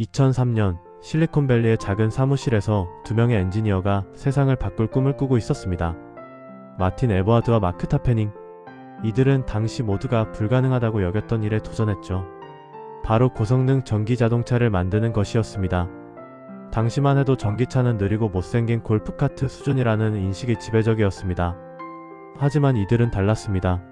2003년 실리콘밸리의 작은 사무실에서 두 명의 엔지니어가 세상을 바꿀 꿈을 꾸고 있었습니다. 마틴 에버하드와 마크 타페닝. 이들은 당시 모두가 불가능하다고 여겼던 일에 도전했죠. 바로 고성능 전기 자동차를 만드는 것이었습니다. 당시만 해도 전기차는 느리고 못생긴 골프카트 수준이라는 인식이 지배적이었습니다. 하지만 이들은 달랐습니다.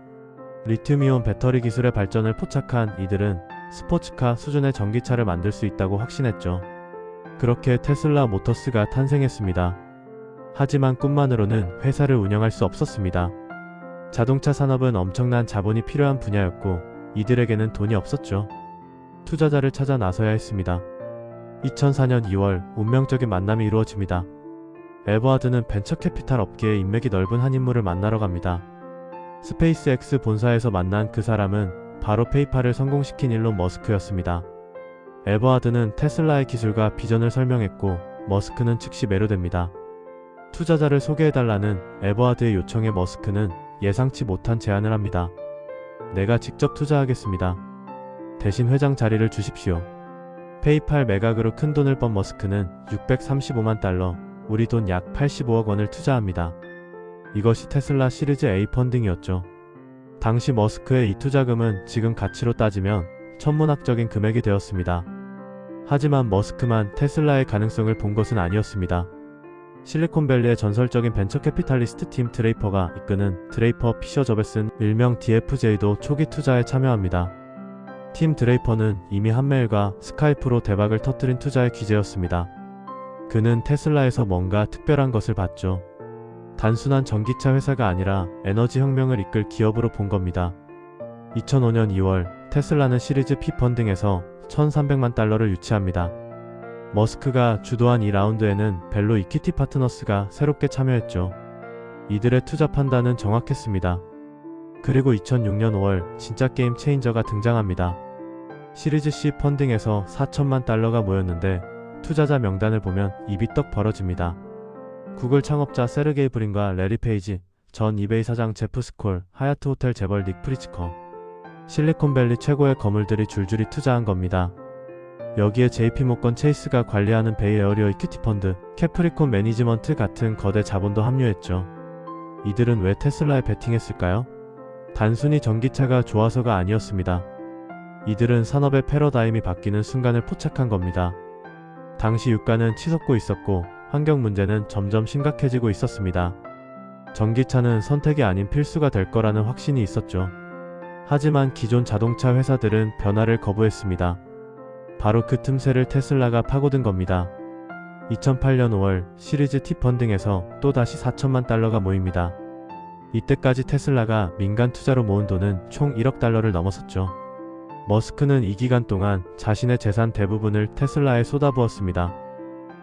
리튬이온 배터리 기술의 발전을 포착한 이들은 스포츠카 수준의 전기차를 만들 수 있다고 확신했죠. 그렇게 테슬라 모터스가 탄생했습니다. 하지만 꿈만으로는 회사를 운영할 수 없었습니다. 자동차 산업은 엄청난 자본이 필요한 분야였고 이들에게는 돈이 없었죠. 투자자를 찾아 나서야 했습니다. 2004년 2월 운명적인 만남이 이루어집니다. 에버하드는 벤처 캐피탈 업계에 인맥이 넓은 한 인물을 만나러 갑니다. 스페이스X 본사에서 만난 그 사람은 바로 페이팔을 성공시킨 일론 머스크였습니다. 에버하드는 테슬라의 기술과 비전을 설명했고 머스크는 즉시 매료됩니다. 투자자를 소개해달라는 에버하드의 요청에 머스크는 예상치 못한 제안을 합니다. 내가 직접 투자하겠습니다. 대신 회장 자리를 주십시오. 페이팔 매각으로 큰 돈을 번 머스크는 635만 달러, 우리 돈 약 85억 원을 투자합니다. 이것이 테슬라 시리즈 A 펀딩이었죠. 당시 머스크의 이 투자금은 지금 가치로 따지면 천문학적인 금액이 되었습니다. 하지만 머스크만 테슬라의 가능성을 본 것은 아니었습니다. 실리콘밸리의 전설적인 벤처 캐피탈리스트 팀 드레이퍼가 이끄는 드레이퍼 피셔 저베슨 일명 DFJ도 초기 투자에 참여합니다. 팀 드레이퍼는 이미 한메일과 스카이프로 대박을 터뜨린 투자의 귀재였습니다. 그는 테슬라에서 뭔가 특별한 것을 봤죠. 단순한 전기차 회사가 아니라 에너지 혁명을 이끌 기업으로 본 겁니다. 2005년 2월 테슬라는 시리즈 P 펀딩에서 1,300만 달러를 유치합니다. 머스크가 주도한 이 라운드에는 벨로 이퀴티 파트너스가 새롭게 참여했죠. 이들의 투자 판단은 정확했습니다. 그리고 2006년 5월 진짜 게임 체인저가 등장합니다. 시리즈 C 펀딩에서 4천만 달러가 모였는데 투자자 명단을 보면 입이 떡 벌어집니다. 구글 창업자 세르게이 브린과 레리 페이지, 전 이베이 사장 제프 스콜, 하야트 호텔 재벌 닉 프리츠커, 실리콘밸리 최고의 거물들이 줄줄이 투자한 겁니다. 여기에 JP모건 체이스가 관리하는 베이 에어리어 이큐티 펀드, 캐프리콘 매니지먼트 같은 거대 자본도 합류했죠. 이들은 왜 테슬라에 베팅했을까요? 단순히 전기차가 좋아서가 아니었습니다. 이들은 산업의 패러다임이 바뀌는 순간을 포착한 겁니다. 당시 유가는 치솟고 있었고 환경 문제는 점점 심각해지고 있었습니다. 전기차는 선택이 아닌 필수가 될 거라는 확신이 있었죠. 하지만 기존 자동차 회사들은 변화를 거부했습니다. 바로 그 틈새를 테슬라가 파고든 겁니다. 2008년 5월 시리즈 T 펀딩에서 또다시 4천만 달러가 모입니다. 이때까지 테슬라가 민간 투자로 모은 돈은 총 1억 달러를 넘었었죠. 머스크는 이 기간 동안 자신의 재산 대부분을 테슬라에 쏟아부었습니다.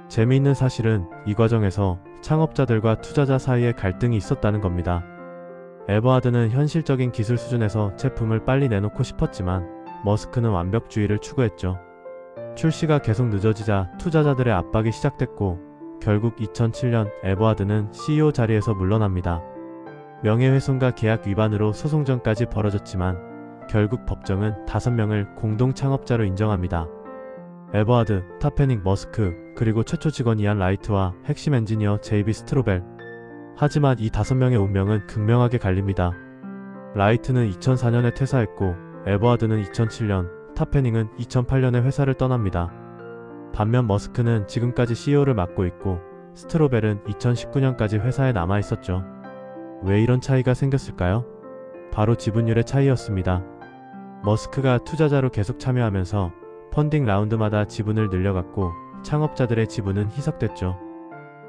재미있는 사실은 이 과정에서 창업자들과 투자자 사이에 갈등이 있었다는 겁니다. 에버하드는 현실적인 기술 수준에서 제품을 빨리 내놓고 싶었지만 머스크는 완벽주의를 추구했죠. 출시가 계속 늦어지자 투자자들의 압박이 시작됐고 결국 2007년 에버하드는 CEO 자리에서 물러납니다. 명예훼손과 계약 위반으로 소송전까지 벌어졌지만 결국 법정은 5명을 공동 창업자로 인정합니다. 에버하드, 타페닝 머스크, 그리고 최초 직원 이안 라이트와 핵심 엔지니어 제이비 스트로벨. 하지만 이 5명의 운명은 극명하게 갈립니다. 라이트는 2004년에 퇴사했고 에버하드는 2007년, 타페닝은 2008년에 회사를 떠납니다. 반면 머스크는 지금까지 CEO를 맡고 있고 스트로벨은 2019년까지 회사에 남아 있었죠. 왜 이런 차이가 생겼을까요? 바로 지분율의 차이였습니다. 머스크가 투자자로 계속 참여하면서 펀딩 라운드마다 지분을 늘려갔고 창업자들의 지분은 희석됐죠.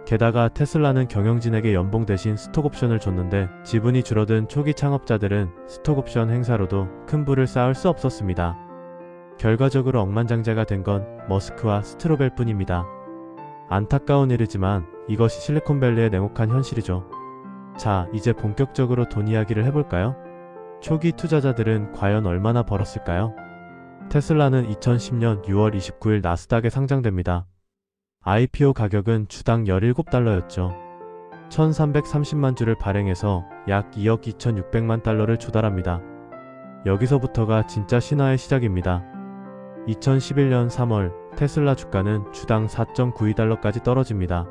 게다가 테슬라는 경영진에게 연봉 대신 스톡옵션을 줬는데 지분이 줄어든 초기 창업자들은 스톡옵션 행사로도 큰 부를 쌓을 수 없었습니다. 결과적으로 억만장자가 된 건 머스크와 스트로벨 뿐입니다. 안타까운 일이지만 이것이 실리콘밸리의 냉혹한 현실이죠. 자, 이제 본격적으로 돈 이야기를 해볼까요? 초기 투자자들은 과연 얼마나 벌었을까요? 테슬라는 2010년 6월 29일 나스닥에 상장됩니다. IPO 가격은 주당 17달러였죠. 1330만 주를 발행해서 약 2억 2600만 달러를 조달합니다. 여기서부터가 진짜 신화의 시작입니다. 2011년 3월 테슬라 주가는 주당 4.92달러까지 떨어집니다.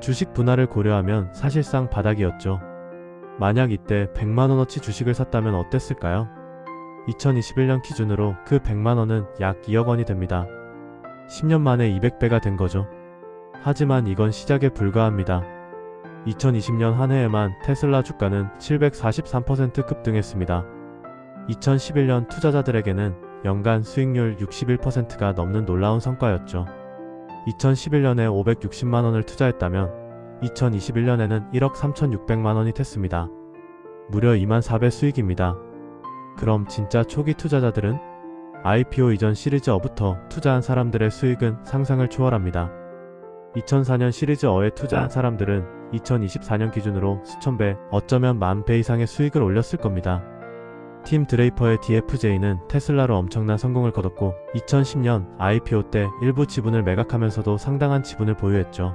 주식 분할을 고려하면 사실상 바닥이었죠. 만약 이때 100만원어치 주식을 샀다면 어땠을까요? 2021년 기준으로 그 100만원은 약 2억 원이 됩니다. 10년 만에 200배가 된 거죠. 하지만 이건 시작에 불과합니다. 2020년 한 해에만 테슬라 주가는 743% 급등했습니다. 2011년 투자자들에게는 연간 수익률 61%가 넘는 놀라운 성과였죠. 2011년에 560만 원을 투자했다면 2021년에는 1억 3,600만 원이 됐습니다. 무려 2만 4배 수익입니다. 그럼 진짜 초기 투자자들은 IPO 이전 시리즈 어부터 투자한 사람들의 수익은 상상을 초월합니다. 2004년 시리즈 어에 투자한 사람들은 2024년 기준으로 수천 배, 어쩌면 만 배 이상의 수익을 올렸을 겁니다. 팀 드레이퍼의 DFJ는 테슬라로 엄청난 성공을 거뒀고 2010년 IPO 때 일부 지분을 매각하면서도 상당한 지분을 보유했죠.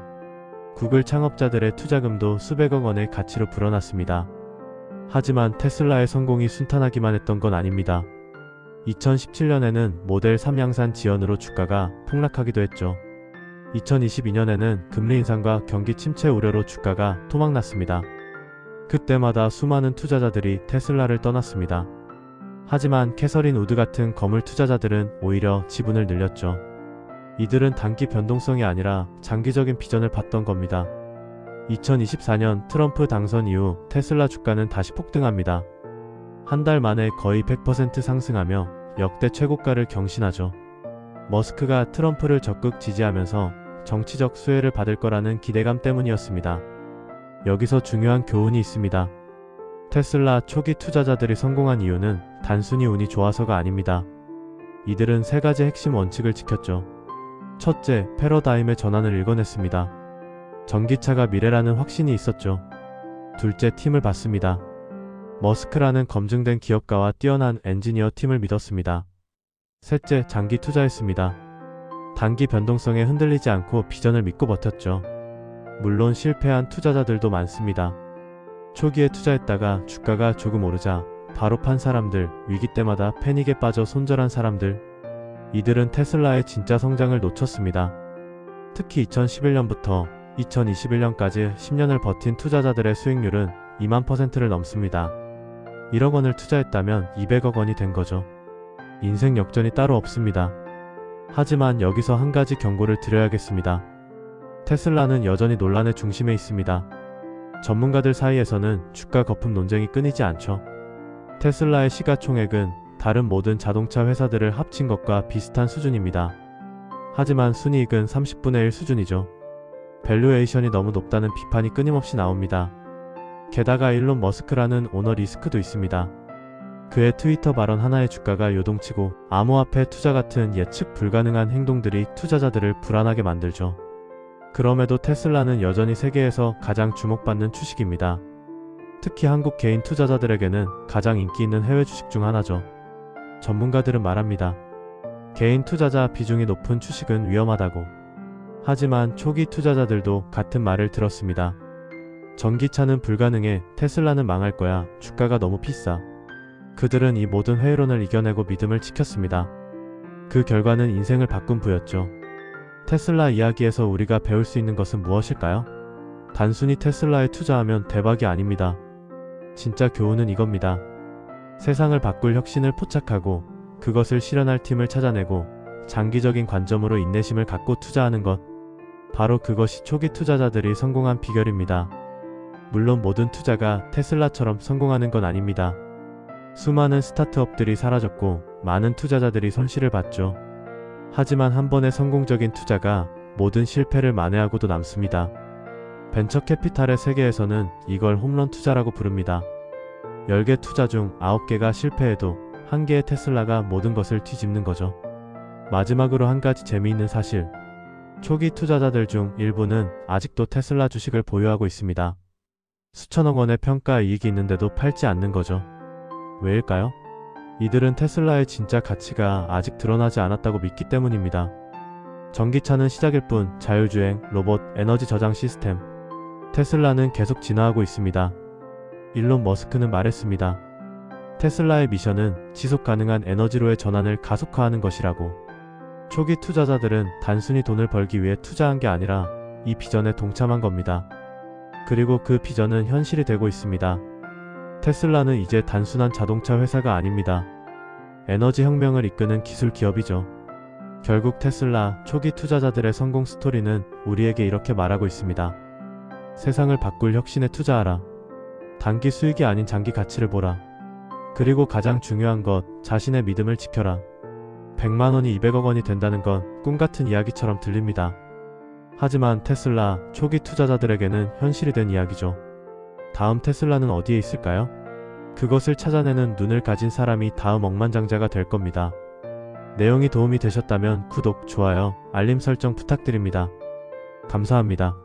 구글 창업자들의 투자금도 수백억 원의 가치로 불어났습니다. 하지만 테슬라의 성공이 순탄하기만 했던 건 아닙니다. 2017년에는 모델 3 양산 지연으로 주가가 폭락하기도 했죠. 2022년에는 금리 인상과 경기 침체 우려로 주가가 토막났습니다. 그때마다 수많은 투자자들이 테슬라를 떠났습니다. 하지만 캐서린 우드 같은 거물 투자자들은 오히려 지분을 늘렸죠. 이들은 단기 변동성이 아니라 장기적인 비전을 봤던 겁니다. 2024년 트럼프 당선 이후 테슬라 주가는 다시 폭등합니다. 한 달 만에 거의 100% 상승하며 역대 최고가를 경신하죠. 머스크가 트럼프를 적극 지지하면서 정치적 수혜를 받을 거라는 기대감 때문이었습니다. 여기서 중요한 교훈이 있습니다. 테슬라 초기 투자자들이 성공한 이유는 단순히 운이 좋아서가 아닙니다. 이들은 세 가지 핵심 원칙을 지켰죠. 첫째, 패러다임의 전환을 읽어냈습니다. 전기차가 미래라는 확신이 있었죠. 둘째, 팀을 봤습니다. 머스크라는 검증된 기업가와 뛰어난 엔지니어 팀을 믿었습니다. 셋째, 장기 투자했습니다. 단기 변동성에 흔들리지 않고 비전을 믿고 버텼죠. 물론 실패한 투자자들도 많습니다. 초기에 투자했다가 주가가 조금 오르자 바로 판 사람들, 위기 때마다 패닉에 빠져 손절한 사람들, 이들은 테슬라의 진짜 성장을 놓쳤습니다. 특히 2011년부터 2021년까지 10년을 버틴 투자자들의 수익률은 2만 퍼센트를 넘습니다. 1억 원을 투자했다면 200억 원이 된 거죠. 인생 역전이 따로 없습니다. 하지만 여기서 한 가지 경고를 드려야겠습니다. 테슬라는 여전히 논란의 중심에 있습니다. 전문가들 사이에서는 주가 거품 논쟁이 끊이지 않죠. 테슬라의 시가총액은 다른 모든 자동차 회사들을 합친 것과 비슷한 수준입니다. 하지만 순이익은 30분의 1 수준이죠. 밸류에이션이 너무 높다는 비판이 끊임없이 나옵니다. 게다가 일론 머스크라는 오너 리스크도 있습니다. 그의 트위터 발언 하나의 주가가 요동치고 암호화폐 투자 같은 예측 불가능한 행동들이 투자자들을 불안하게 만들죠. 그럼에도 테슬라는 여전히 세계에서 가장 주목받는 주식입니다. 특히 한국 개인 투자자들에게는 가장 인기 있는 해외 주식 중 하나죠. 전문가들은 말합니다. 개인 투자자 비중이 높은 주식은 위험하다고. 하지만 초기 투자자들도 같은 말을 들었습니다. 전기차는 불가능해 테슬라는 망할 거야 주가가 너무 비싸. 그들은 이 모든 회의론을 이겨내고 믿음을 지켰습니다. 그 결과는 인생을 바꾼 부였죠. 테슬라 이야기에서 우리가 배울 수 있는 것은 무엇일까요? 단순히 테슬라에 투자하면 대박이 아닙니다. 진짜 교훈은 이겁니다. 세상을 바꿀 혁신을 포착하고 그것을 실현할 팀을 찾아내고 장기적인 관점으로 인내심을 갖고 투자하는 것. 바로 그것이 초기 투자자들이 성공한 비결입니다. 물론 모든 투자가 테슬라처럼 성공하는 건 아닙니다. 수많은 스타트업들이 사라졌고 많은 투자자들이 손실을 봤죠. 하지만 한 번의 성공적인 투자가 모든 실패를 만회하고도 남습니다. 벤처 캐피탈의 세계에서는 이걸 홈런 투자라고 부릅니다. 10개 투자 중 9개가 실패해도 한 개의 테슬라가 모든 것을 뒤집는 거죠. 마지막으로 한 가지 재미있는 사실. 초기 투자자들 중 일부는 아직도 테슬라 주식을 보유하고 있습니다. 수천억 원의 평가 이익이 있는데도 팔지 않는 거죠. 왜일까요? 이들은 테슬라의 진짜 가치가 아직 드러나지 않았다고 믿기 때문입니다. 전기차는 시작일 뿐 자율주행, 로봇, 에너지 저장 시스템. 테슬라는 계속 진화하고 있습니다. 일론 머스크는 말했습니다. 테슬라의 미션은 지속 가능한 에너지로의 전환을 가속화하는 것이라고. 초기 투자자들은 단순히 돈을 벌기 위해 투자한 게 아니라 이 비전에 동참한 겁니다. 그리고 그 비전은 현실이 되고 있습니다. 테슬라는 이제 단순한 자동차 회사가 아닙니다. 에너지 혁명을 이끄는 기술 기업이죠. 결국 테슬라 초기 투자자들의 성공 스토리는 우리에게 이렇게 말하고 있습니다. 세상을 바꿀 혁신에 투자하라. 단기 수익이 아닌 장기 가치를 보라. 그리고 가장 중요한 것, 자신의 믿음을 지켜라. 100만 원이 200억 원이 된다는 건 꿈 같은 이야기처럼 들립니다. 하지만 테슬라 초기 투자자들에게는 현실이 된 이야기죠. 다음 테슬라는 어디에 있을까요? 그것을 찾아내는 눈을 가진 사람이 다음 억만장자가 될 겁니다. 내용이 도움이 되셨다면 구독, 좋아요, 알림 설정 부탁드립니다. 감사합니다.